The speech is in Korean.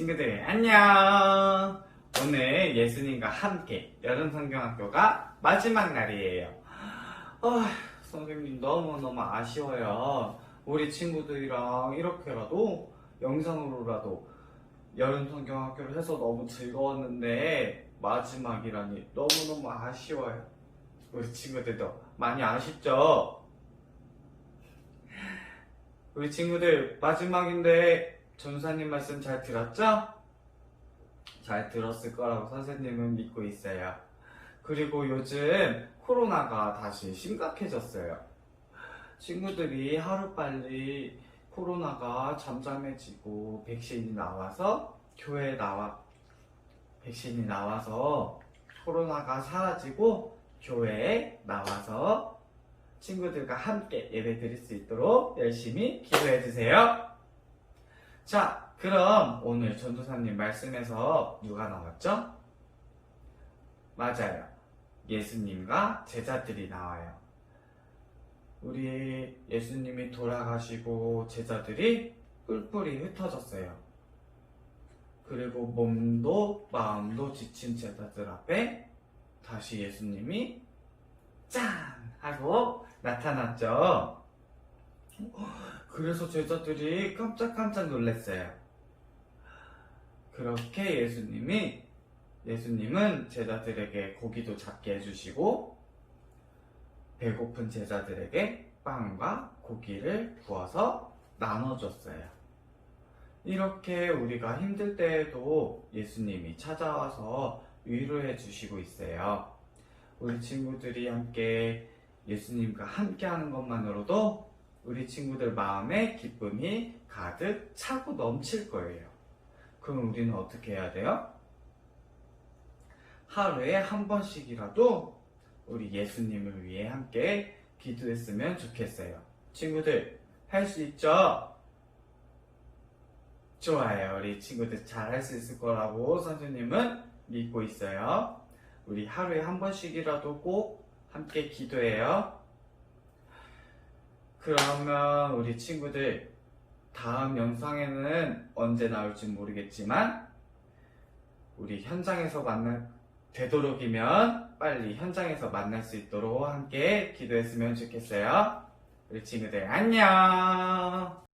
친구들 안녕. 오늘 예수님과 함께 여름 성경학교가 마지막 날이에요. 아, 선생님 너무너무 아쉬워요. 우리 친구들이랑 이렇게라도 영상으로라도 여름 성경학교를 해서 너무 즐거웠는데 마지막이라니 너무너무 아쉬워요. 우리 친구들도 많이 아쉽죠? 우리 친구들 마지막인데 전사님 말씀 잘 들었죠? 잘 들었을 거라고 선생님은 믿고 있어요. 그리고 요즘 코로나가 다시 심각해졌어요. 친구들이 하루빨리 코로나가 잠잠해지고 백신이 나와서 교회에 나와 백신이 나와서 코로나가 사라지고 교회에 나와서 친구들과 함께 예배 드릴 수 있도록 열심히 기도해 주세요. 자, 그럼 오늘 전도사님 말씀에서 누가 나왔죠? 맞아요. 예수님과 제자들이 나와요. 우리 예수님이 돌아가시고 제자들이 뿔뿔이 흩어졌어요. 그리고 몸도 마음도 지친 제자들 앞에 다시 예수님이 짠! 하고 나타났죠. 그래서 제자들이 깜짝깜짝 놀랐어요. 그렇게 예수님이 예수님은 제자들에게 고기도 잡게 해주시고 배고픈 제자들에게 빵과 고기를 구워서 나눠줬어요. 이렇게 우리가 힘들 때에도 예수님이 찾아와서 위로해 주시고 있어요. 우리 친구들이 함께 예수님과 함께 하는 것만으로도 우리 친구들 마음에 기쁨이 가득 차고 넘칠 거예요. 그럼 우리는 어떻게 해야 돼요? 하루에 한 번씩이라도 우리 예수님을 위해 함께 기도했으면 좋겠어요. 친구들, 할 수 있죠? 좋아요. 우리 친구들 잘 할 수 있을 거라고 선생님은 믿고 있어요. 우리 하루에 한 번씩이라도 꼭 함께 기도해요. 그러면 우리 친구들 다음 영상에는 언제 나올지 모르겠지만 우리 현장에서 만날 되도록이면 빨리 현장에서 만날 수 있도록 함께 기도했으면 좋겠어요. 우리 친구들 안녕.